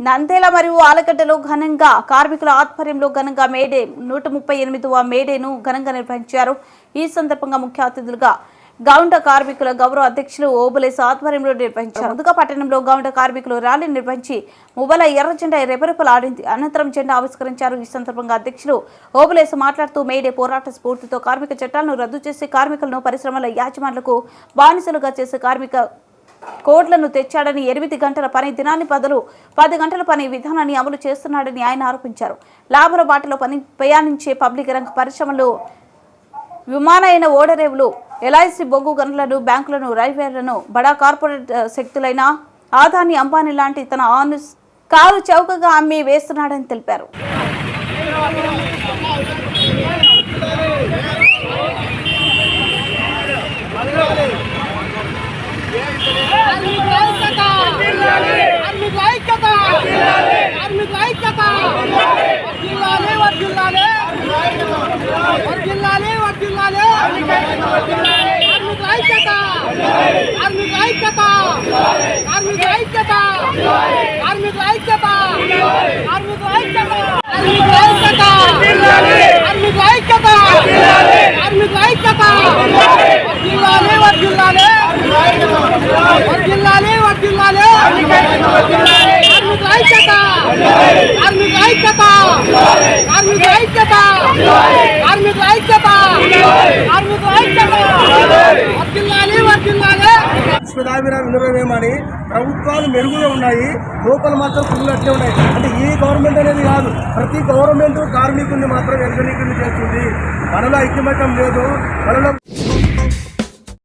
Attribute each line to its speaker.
Speaker 1: నందేల మరియు ఆలగడ్డలో ఘనంగా కార్మికుల ఆధ్వర్యంలో ఘనంగా మేడే నూట ముప్పై ఎనిమిదవ మేడేను ఘనంగా నిర్వహించారు. ఈ సందర్భంగా ముఖ్య అతిథులుగా గౌండ కార్మికుల గౌరవ అధ్యక్షులు ఓబులేస్ ఆధ్వర్యంలో నిర్వహించారు. ముందుగా పట్టణంలో గౌండ కార్మికులు ర్యాలీ నిర్వహించి ముబల ఎర్ర జెండా రెపరెపలాడింది అనంతరం జెండా ఆవిష్కరించారు. ఈ సందర్భంగా అధ్యక్షులు ఓబులేస్ మాట్లాడుతూ మేడే పోరాట స్ఫూర్తితో కార్మిక చట్టాలను రద్దు చేసి కార్మికులను పరిశ్రమల యాజమాన్లకు బానిసలుగా చేసే కార్మిక కోట్లను తెచ్చాడని ఎనిమిది గంటల పని దినాన్ని బదులు పది గంటల పని విధానాన్ని అమలు చేస్తున్నాడని ఆయన ఆరోపించారు. లాభల బాటలో పని ప్రయాణించే పబ్లిక్ రంగ పరిశ్రమలు విమానైన ఓడరేవులు ఎల్ఐసి బొగ్గు గనులను బ్యాంకులను రైల్వేలను బడా కార్పొరేట్ శక్తులైన ఆదాని అంబానీ లాంటి తన ఆను కారు చౌకగా అమ్మి వేస్తున్నాడని తెలిపారు.
Speaker 2: వర్గిల్లాలే వర్గిల్లాలే ఐక్యత ఐక్యత
Speaker 3: విధావిన విలువమేమని ప్రభుత్వాలు మెరుగులో ఉన్నాయి. లోపల మాత్రం పుల్లట్లే ఉన్నాయి. అంటే ఈ గవర్నమెంట్ అనేది కాదు. ప్రతి గవర్నమెంట్ కార్మికుల్ని మాత్రం ఎగనీకుని చేస్తుంది. మనలో ఐక్యమత్యం లేదు. మనలో